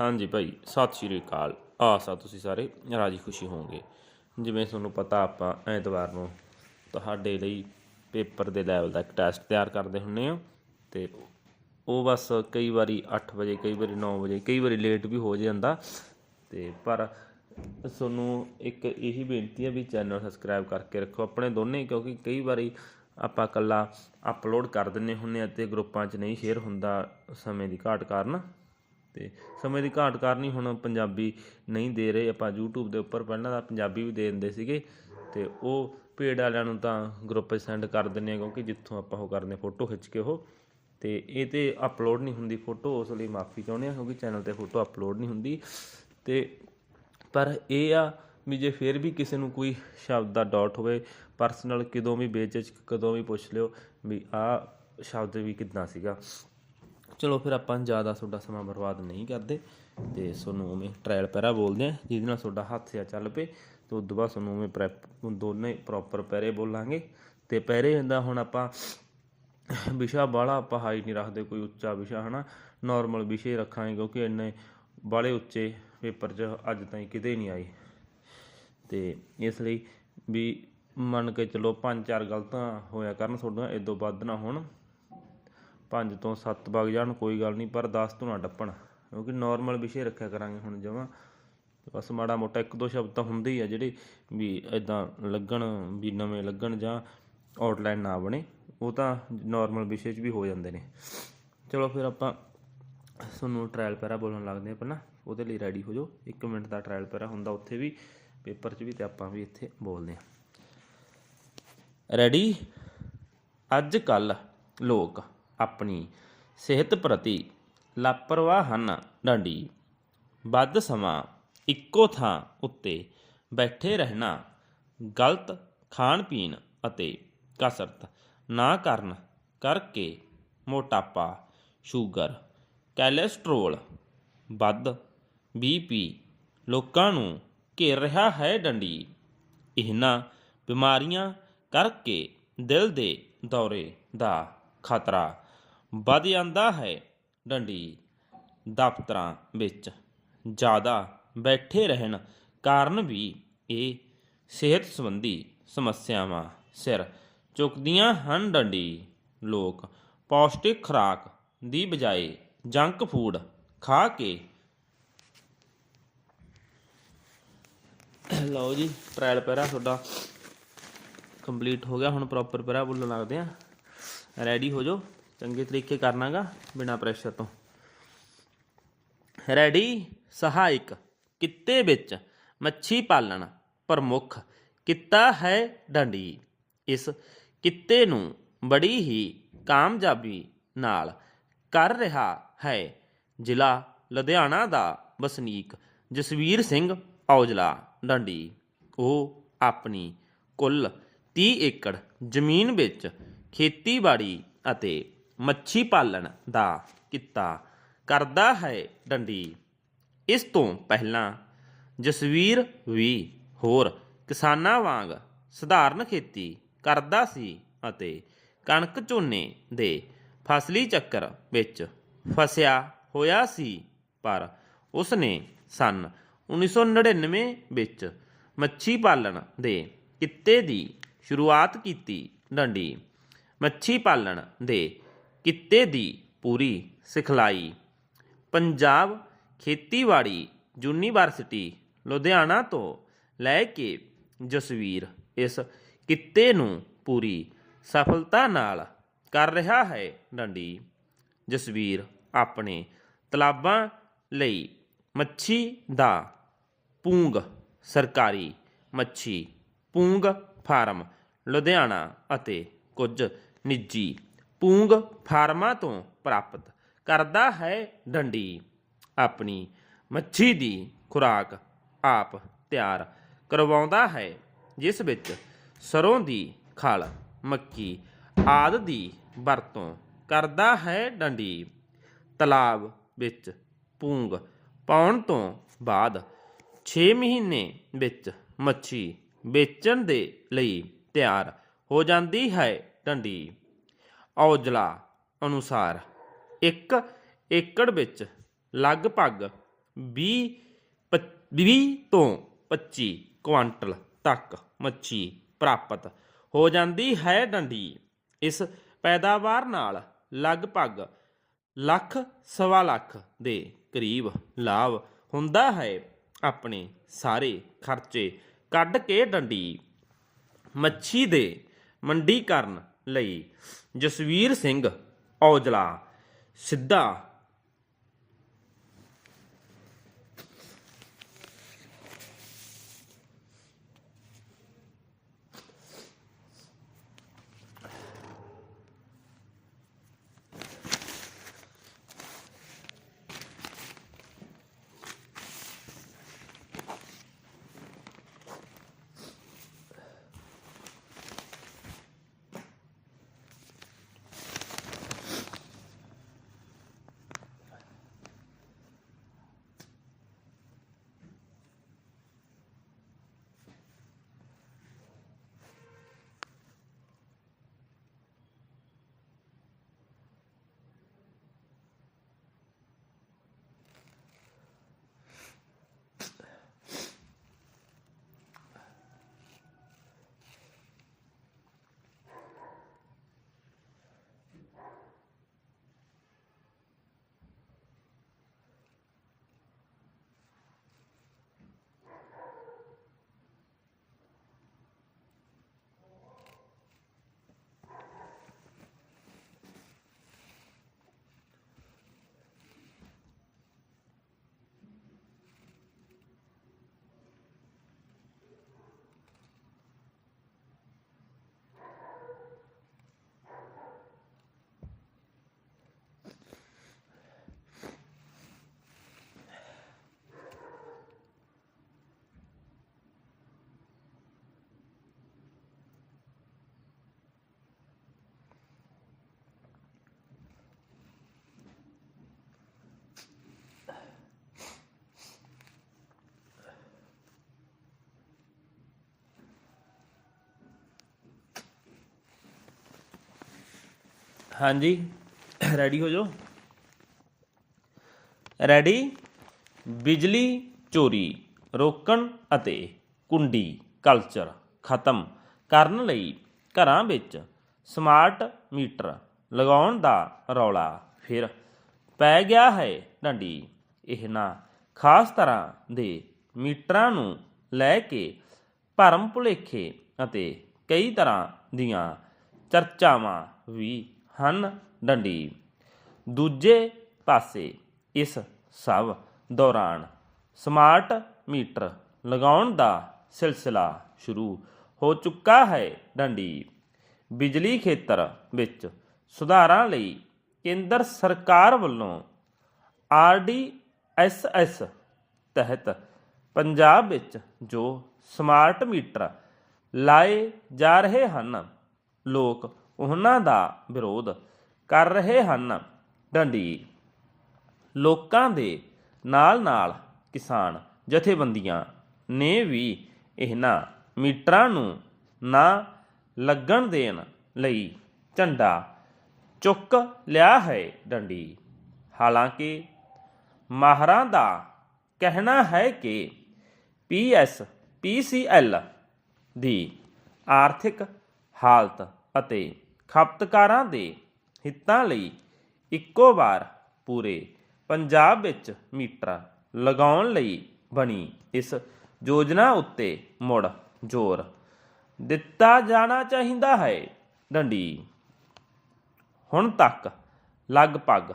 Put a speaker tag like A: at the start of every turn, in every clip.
A: ਹਾਂਜੀ ਭਾਈ, ਸਤਿ ਸ਼੍ਰੀ ਅਕਾਲ। ਆਸਾ, ਤੁਸੀਂ ਸਾਰੇ ਰਾਜੀ ਖੁਸ਼ੀ ਹੋਵੋਗੇ। ਜਿਵੇਂ ਤੁਹਾਨੂੰ ਪਤਾ, ਆਪਾਂ ਐਤਵਾਰ ਨੂੰ ਤੁਹਾਡੇ ਲਈ ਪੇਪਰ ਦੇ ਲੈਵਲ ਦਾ ਇੱਕ ਟੈਸਟ ਤਿਆਰ ਕਰਦੇ ਹੁੰਨੇ ਆ। ਤੇ ਉਹ ਬਸ ਕਈ ਵਾਰੀ 8 ਵਜੇ, ਕਈ ਵਾਰੀ 9 ਵਜੇ, ਕਈ ਵਾਰੀ ਲੇਟ ਵੀ ਹੋ ਜਾਂਦਾ। ਤੇ ਪਰ ਤੁਹਾਨੂੰ ਇੱਕ ਇਹੀ ਬੇਨਤੀ ਹੈ ਵੀ ਚੈਨਲ ਸਬਸਕ੍ਰਾਈਬ ਕਰਕੇ ਰੱਖੋ ਆਪਣੇ ਦੋਨੇ, ਕਿਉਂਕਿ ਕਈ ਵਾਰੀ ਆਪਾਂ ਇਕੱਲਾ ਅਪਲੋਡ ਕਰ ਦਿੰਨੇ ਹੁੰਨੇ ਆ ਤੇ ਗਰੁੱਪਾਂ 'ਚ ਨਹੀਂ ਸ਼ੇਅਰ ਹੁੰਦਾ ਸਮੇਂ ਦੀ ਘਾਟ ਕਾਰਨ। ਤੇ ਸਮੇਂ ਦੀ ਘਾਟ ਕਾਰਨ ਹੀ ਹੁਣ ਪੰਜਾਬੀ ਨਹੀਂ ਦੇ ਰਹੇ। ਆਪਾਂ YouTube ਦੇ ਉੱਪਰ ਪਹਿਲਾਂ ਤਾਂ ਪੰਜਾਬੀ ਵੀ ਦੇ ਦਿੰਦੇ ਸੀਗੇ ਤੇ ਉਹ ਪੇਡ ਵਾਲਿਆਂ ਨੂੰ ਤਾਂ ਗਰੁੱਪ 'ਚ ਸੈਂਡ ਕਰ ਦਿੰਦੇ ਆ ਕਿਉਂਕਿ ਜਿੱਥੋਂ ਆਪਾਂ ਉਹ ਕਰਦੇ ਫੋਟੋ ਖਿੱਚ ਕੇ ਉਹ। ਤੇ ਇਹ ਤੇ ਅਪਲੋਡ ਨਹੀਂ ਹੁੰਦੀ ਫੋਟੋ ਉਸ ਲਈ ਮਾਫੀ ਚਾਹੁੰਦੇ ਆ ਕਿਉਂਕਿ ਚੈਨਲ ਤੇ ਫੋਟੋ ਅਪਲੋਡ ਨਹੀਂ ਹੁੰਦੀ। ਤੇ ਪਰ ਇਹ ਆ ਵੀ ਜੇ ਫਿਰ ਵੀ ਕਿਸੇ ਨੂੰ ਕੋਈ ਸ਼ਬਦ ਦਾ ਡਾਊਟ ਹੋਵੇ ਪਰਸਨਲ ਕਿਦੋਂ ਵੀ ਬੇਚਿਚ ਕਦੋਂ ਵੀ ਪੁੱਛ ਲਿਓ ਵੀ ਆਹ ਸ਼ਬਦ ਵੀ ਕਿੱਦਾਂ ਸੀਗਾ। ਚਲੋ ਫਿਰ ਆਪਾਂ ਜ਼ਿਆਦਾ ਤੁਹਾਡਾ ਸਮਾਂ ਬਰਬਾਦ ਨਹੀਂ ਕਰਦੇ ਤੇ ਤੁਹਾਨੂੰ ਉਵੇਂ ਟ੍ਰਾਇਲ ਪੈਰਾ ਬੋਲਦੇ ਆ ਜਿਹਦੇ ਨਾਲ ਤੁਹਾਡਾ ਹੱਥ ਆ ਚੱਲ ਪਏ ਤੇ ਉਸ ਤੋਂ ਬਾਅਦ ਤੁਹਾਨੂੰ ਉਵੇਂ ਪ੍ਰੈਪ ਦੋਨੇ ਪ੍ਰੋਪਰ ਪੈਰੇ ਬੋਲਾਂਗੇ ਤੇ ਪੈਰੇ ਹੁੰਦਾ ਹੁਣ ਆਪਾਂ ਵਿਸ਼ਾ ਬਾਹਲਾ ਆਪਾਂ ਹਾਈ ਨਹੀਂ ਰੱਖਦੇ, ਕੋਈ ਉੱਚਾ ਵਿਸ਼ਾ ਹਨਾ ਨਾਰਮਲ ਵਿਸ਼ੇ ਰੱਖਾਂਗੇ ਕਿਉਂਕਿ ਇੰਨੇ ਬਾਹਲੇ ਉੱਚੇ ਪੇਪਰ 'ਚ ਅੱਜ ਤਾਈਂ ਕਿਤੇ ਨਹੀਂ ਆਏ। ਤੇ ਇਸ ਲਈ ਵੀ ਮੰਨ ਕੇ ਚਲੋ ਪੰਜ ਚਾਰ ਗਲਤਾਂ ਹੋਇਆ ਕਰਨ ਤੁਹਾਡੀਆਂ ਇਦੋਂ ਵੱਧ ਨਾ ਹੋਣ। ਪੰਜ ਤੋਂ ਸੱਤ ਵਗ ਜਾਣ, ਕੋਈ ਗੱਲ ਨਹੀਂ, ਪਰ 10 ਤੋਂ ਨਾ ਟੱਪਣ। ਕਿਉਂਕਿ ਨਾਰਮਲ ਵਿਸ਼ੇ ਰੱਖਿਆ ਕਰਾਂਗੇ ਹੁਣ ਜਮਾਂ। ਬਸ ਮਾੜਾ ਮੋਟਾ ਇੱਕ ਦੋ ਸ਼ਬਦ ਤਾਂ ਹੁੰਦੇ ਹੀ ਆ ਜਿਹੜੇ ਵੀ ਇਦਾਂ ਲੱਗਣ, ਵੀ ਨਵੇਂ ਲੱਗਣ ਜਾਂ ਆਊਟਲਾਈਨ ਨਾ ਬਣੇ, ਉਹ ਤਾਂ ਨਾਰਮਲ ਵਿਸ਼ੇ 'ਚ ਵੀ ਹੋ ਜਾਂਦੇ ਨੇ। ਚਲੋ ਫਿਰ ਆਪਾਂ ਤੁਹਾਨੂੰ ਟ੍ਰਾਇਲ ਪੈਰਾ ਬੋਲਣ ਲੱਗਦੇ ਆ ਪਹਿਲਾਂ। ਉਹਦੇ ਲਈ ਰੈਡੀ ਹੋ ਜਾਓ। 1 ਮਿੰਟ ਦਾ ਟ੍ਰਾਇਲ ਪੈਰਾ ਹੁੰਦਾ ਉੱਥੇ ਵੀ, ਪੇਪਰ 'ਚ ਵੀ ਤੇ ਆਪਾਂ ਵੀ ਇੱਥੇ ਬੋਲਦੇ ਆ ਰੈਡੀ ਅੱਜ ਕੱਲ ਲੋਕ ਆਪਣੀ ਸਿਹਤ ਪ੍ਰਤੀ ਲਾਪਰਵਾਹ ਹਨ ਡਾਂਡੀ। ਵੱਧ ਸਮਾਂ ਇੱਕੋ ਥਾਂ ਉੱਤੇ ਬੈਠੇ ਰਹਿਣਾ, ਗਲਤ ਖਾਣ ਪੀਣ ਅਤੇ ਕਸਰਤ ਨਾ ਕਰਨ ਕਰਕੇ ਮੋਟਾਪਾ, ਸ਼ੂਗਰ, ਕੋਲੇਸਟ੍ਰੋਲ, ਵੱਧ ਬੀਪੀ ਲੋਕਾਂ ਨੂੰ ਘੇਰ ਰਿਹਾ ਹੈ ਡੰਡੀ। ਇਹਨਾਂ ਬਿਮਾਰੀਆਂ ਕਰਕੇ ਦਿਲ ਦੇ ਦੌਰੇ ਦਾ ਖਤਰਾ ਵੱਧ ਜਾਂਦਾ ਹੈ। ਡੰਡੀ ਦਫ਼ਤਰਾਂ ਵਿੱਚ ਜ਼ਿਆਦਾ ਬੈਠੇ ਰਹਿਣ ਕਾਰਨ ਵੀ ਇਹ ਸਿਹਤ ਸੰਬੰਧੀ ਸਮੱਸਿਆਵਾਂ ਸਿਰ ਚੁੱਕਦੀਆਂ ਹਨ। ਡੰਡੀ ਲੋਕ ਪੌਸ਼ਟਿਕ ਖੁਰਾਕ ਦੀ ਬਜਾਏ ਜੰਕ ਫੂਡ ਖਾ ਕੇ ਲਓ ਜੀ, ਟ੍ਰਾਇਲ ਪੈਰਾ ਤੁਹਾਡਾ ਕੰਪਲੀਟ ਹੋ ਗਿਆ। ਹੁਣ ਪ੍ਰੋਪਰ ਪੈਰਾ ਬੋਲਣ ਲੱਗਦੇ ਆ ਰੈਡੀ ਹੋ ਜਾਓ। ਚੰਗੇ ਤਰੀਕੇ ਕਰਨਾਗਾ ਬਿਨਾ ਪ੍ਰੈਸ਼ਰ ਤੋਂ। ਰੈਡੀ ਸਹਾਇਕ। ਕਿੱਤੇ ਵਿੱਚ ਮੱਛੀ ਪਾਲਣ ਪ੍ਰਮੁੱਖ ਕਿੱਤਾ ਹੈ ਡੰਡੀ। ਇਸ ਕਿੱਤੇ ਨੂੰ ਬੜੀ ਹੀ ਕਾਮਯਾਬੀ ਨਾਲ ਕਰ ਰਿਹਾ ਹੈ। ਜ਼ਿਲ੍ਹਾ ਲੁਧਿਆਣਾ ਦਾ ਵਸਨੀਕ ਜਸਵੀਰ ਸਿੰਘ ਔਜਲਾ, ਡੰਡੀ। ਉਹ ਆਪਣੀ ਕੁੱਲ 30 ਏਕੜ ਜ਼ਮੀਨ ਵਿੱਚ ਖੇਤੀਬਾੜੀ ਅਤੇ ਮੱਛੀ ਪਾਲਣ ਦਾ ਕਿੱਤਾ ਕਰਦਾ ਹੈ ਡੰਡੀ। ਇਸ ਤੋਂ ਪਹਿਲਾਂ ਜਸਵੀਰ ਵੀ ਹੋਰ ਕਿਸਾਨਾਂ ਵਾਂਗ ਸਧਾਰਨ ਖੇਤੀ ਕਰਦਾ ਸੀ ਅਤੇ ਕਣਕ ਝੋਨੇ ਦੇ ਫਸਲੀ ਚੱਕਰ ਵਿੱਚ ਫਸਿਆ ਹੋਇਆ ਸੀ, ਪਰ ਉਸਨੇ ਸਨ 1999 ਵਿੱਚ ਮੱਛੀ ਪਾਲਣ ਦੇ ਕਿੱਤੇ ਦੀ ਸ਼ੁਰੂਆਤ ਕੀਤੀ ਡੰਡੀ। ਮੱਛੀ ਪਾਲਣ ਦੇ ਕਿੱਤੇ ਦੀ ਪੂਰੀ ਸਿਖਲਾਈ। ਪੰਜਾਬ ਖੇਤੀਬਾੜੀ ਯੂਨੀਵਰਸਿਟੀ, ਲੁਧਿਆਣਾ ਤੋਂ ਲੈ ਕੇ ਜਸਵੀਰ ਇਸ ਕਿੱਤੇ ਨੂੰ ਪੂਰੀ ਸਫਲਤਾ ਨਾਲ ਕਰ ਰਿਹਾ ਹੈ ਡੰਡੀ। ਜਸਵੀਰ ਆਪਣੇ ਤਲਾਬਾਂ ਲਈ ਮੱਛੀ ਦਾ ਪੂੰਗ, ਸਰਕਾਰੀ ਮੱਛੀ ਪੂੰਗ ਫਾਰਮ, ਲੁਧਿਆਣਾ ਅਤੇ ਕੁਝ ਨਿੱਜੀ ਪੂੰਗ ਫਾਰਮਾਂ ਤੋਂ ਪ੍ਰਾਪਤ ਕਰਦਾ ਹੈ ਡੰਡੀ। ਆਪਣੀ ਮੱਛੀ ਦੀ ਖੁਰਾਕ ਆਪ ਤਿਆਰ ਕਰਵਾਉਂਦਾ ਹੈ, ਜਿਸ ਵਿੱਚ ਸਰੋਂ ਦੀ ਖਲ, ਮੱਕੀ ਆਦਿ ਦੀ ਵਰਤੋਂ ਕਰਦਾ ਹੈ ਡੰਡੀ। ਤਲਾਬ ਵਿੱਚ ਪੂੰਗ ਪਾਉਣ ਤੋਂ ਬਾਅਦ 6 ਮਹੀਨੇ ਵਿੱਚ ਮੱਛੀ ਵੇਚਣ ਦੇ ਲਈ ਤਿਆਰ ਹੋ ਜਾਂਦੀ ਹੈ ਡੰਡੀ। ਔਜਲਾ ਅਨੁਸਾਰ ਇੱਕ ਏਕੜ ਵਿੱਚ ਲਗਭਗ 20 20 ਤੋਂ 25 ਕੁਆਂਟਲ ਤੱਕ ਮੱਛੀ ਪ੍ਰਾਪਤ ਹੋ ਜਾਂਦੀ ਹੈ ਡੰਡੀ। ਇਸ ਪੈਦਾਵਾਰ ਨਾਲ ਲਗਭਗ ਲੱਖ ਸਵਾ ਲੱਖ ਦੇ ਕਰੀਬ ਲਾਭ ਹੁੰਦਾ ਹੈ। ਆਪਣੇ ਸਾਰੇ ਖਰਚੇ ਕੱਢ ਕੇ ਡੰਡੀ ਮੱਛੀ ਦੇ ਮੰਡੀਕਰਨ ਲਈ। ਜਸਵੀਰ ਸਿੰਘ ਔਜਲਾ ਸਿੱਧਾ ਹਾਂਜੀ। ਰੈਡੀ ਹੋ ਜਾਓ। ਰੈਡੀ ਬਿਜਲੀ, ਚੋਰੀ, ਰੋਕਣ ਅਤੇ ਕੁੰਡੀ ਕਲਚਰ ਖਤਮ। ਕਰਨ ਲਈ ਘਰਾਂ ਵਿੱਚ ਸਮਾਰਟ ਮੀਟਰ ਲਗਾਉਣ ਦਾ ਰੌਲਾ ਫਿਰ ਪੈ ਗਿਆ ਹੈ ਡੰਡੀ। ਇਹਨਾਂ ਖਾਸ ਤਰ੍ਹਾਂ ਦੇ ਮੀਟਰਾਂ ਨੂੰ ਲੈ ਕੇ ਭਰਮ ਭੁਲੇਖੇ ਅਤੇ ਕਈ ਤਰ੍ਹਾਂ ਦੀਆਂ ਚਰਚਾਵਾਂ ਵੀ ਹਨ ਡੰਡੀ। ਦੂਜੇ ਪਾਸੇ ਇਸ ਸਭ ਦੌਰਾਨ ਸਮਾਰਟ ਮੀਟਰ ਲਗਾਉਣ ਦਾ ਸਿਲਸਿਲਾ ਸ਼ੁਰੂ ਹੋ ਚੁੱਕਾ ਹੈ ਡੰਡੀ। ਬਿਜਲੀ ਖੇਤਰ ਵਿੱਚ ਸੁਧਾਰਾਂ ਲਈ ਕੇਂਦਰ ਸਰਕਾਰ ਵੱਲੋਂ ਆਰਡੀਐਸਐਸ ਤਹਿਤ ਪੰਜਾਬ ਵਿੱਚ ਜੋ ਸਮਾਰਟ ਮੀਟਰ ਲਾਏ ਜਾ ਰਹੇ ਹਨ, ਲੋਕ ਉਹਨਾਂ ਦਾ ਵਿਰੋਧ ਕਰ ਰਹੇ ਹਨ। ਡੰਡੀ। ਲੋਕਾਂ ਦੇ ਨਾਲ-ਨਾਲ ਕਿਸਾਨ ਜਥੇਬੰਦੀਆਂ ਨੇ ਵੀ ਇਹਨਾਂ ਮੀਟਰਾਂ ਨੂੰ ਨਾ ਲੱਗਣ ਦੇਣ ਲਈ ਝੰਡਾ ਚੁੱਕ ਲਿਆ ਹੈ ਡੰਡੀ। ਹਾਲਾਂਕਿ ਮਾਹਰਾਂ ਦਾ ਕਹਿਣਾ ਹੈ ਕਿ ਪੀਐਸ ਪੀਸੀਐਲ ਦੀ ਆਰਥਿਕ ਹਾਲਤ ਅਤੇ ਖਪਤਕਾਰਾਂ ਦੇ ਹਿੱਤਾਂ ਲਈ ਇੱਕੋ ਵਾਰ ਪੂਰੇ ਪੰਜਾਬ ਵਿੱਚ ਮੀਟਰ ਲਗਾਉਣ ਲਈ ਬਣੀ ਇਸ ਯੋਜਨਾ ਉੱਤੇ ਮੁੜ ਜ਼ੋਰ ਦਿੱਤਾ ਜਾਣਾ ਚਾਹੀਦਾ ਹੈ। ਡੰਡੀ। ਹੁਣ ਤੱਕ ਲਗਭਗ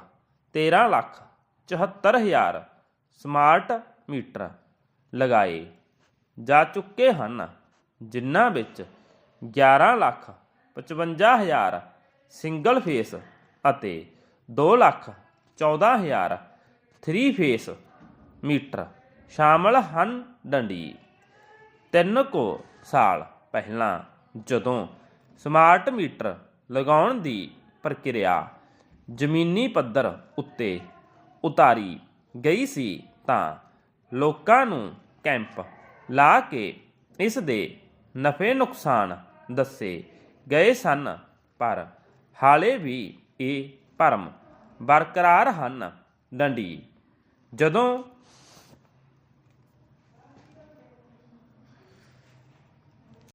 A: 13 ਲੱਖ 74 ਹਜ਼ਾਰ ਸਮਾਰਟ ਮੀਟਰ ਲਗਾਏ ਜਾ ਚੁੱਕੇ ਹਨ, ਜਿਨ੍ਹਾਂ ਵਿੱਚ 11 ਲੱਖ 55 ਹਜ਼ਾਰ ਸਿੰਗਲ ਫੇਸ ਅਤੇ 2 ਲੱਖ 14 ਹਜ਼ਾਰ 3 ਫੇਸ ਮੀਟਰ ਸ਼ਾਮਲ ਹਨ ਡੰਡੀ। ਤਿੰਨ ਕੋ ਸਾਲ ਪਹਿਲਾਂ ਜਦੋਂ ਸਮਾਰਟ ਮੀਟਰ ਲਗਾਉਣ ਦੀ ਪ੍ਰਕਿਰਿਆ ਜ਼ਮੀਨੀ ਪੱਧਰ ਉੱਤੇ ਉਤਾਰੀ ਗਈ ਸੀ ਤਾਂ ਲੋਕਾਂ ਨੂੰ ਕੈਂਪ ਲਾ ਕੇ ਇਸ ਦੇ ਨਫੇ ਨੁਕਸਾਨ ਦੱਸੇ ਗਏ ਸਨ ਪਰ ਹਾਲੇ ਵੀ ਇਹ ਭਰਮ ਬਰਕਰਾਰ ਹਨ। ਡੰਡੀ ਜਦੋਂ